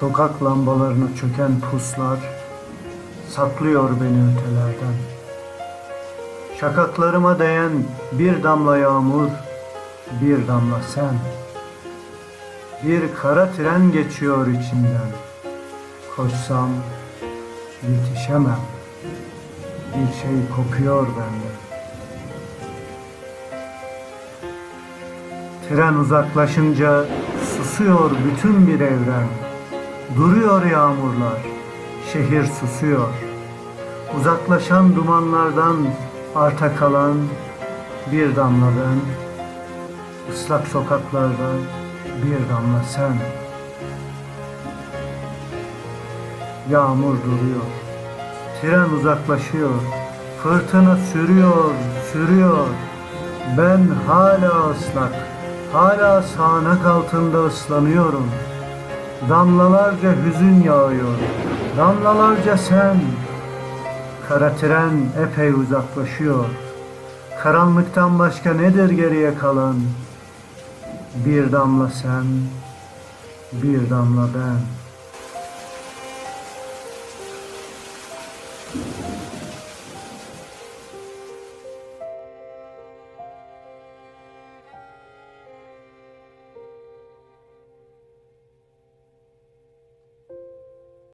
Sokak lambalarına çöken puslar saklıyor beni ötelerden. Şakaklarıma değen bir damla yağmur, bir damla sen. Bir kara tren geçiyor içinden. Koşsam yetişemem. Bir şey kopuyor benden. Tren uzaklaşınca susuyor bütün bir evren. Duruyor yağmurlar, şehir susuyor. Uzaklaşan dumanlardan arta kalan bir damla ben, ıslak sokaklarda bir damla sen. Yağmur duruyor, tren uzaklaşıyor, fırtına sürüyor, sürüyor. Ben hala ıslak, hala sağanak altında ıslanıyorum. Damlalarca hüzün yağıyor, damlalarca sen. Kara tren epey uzaklaşıyor. Karanlıktan başka nedir geriye kalan? Bir damla sen, bir damla ben.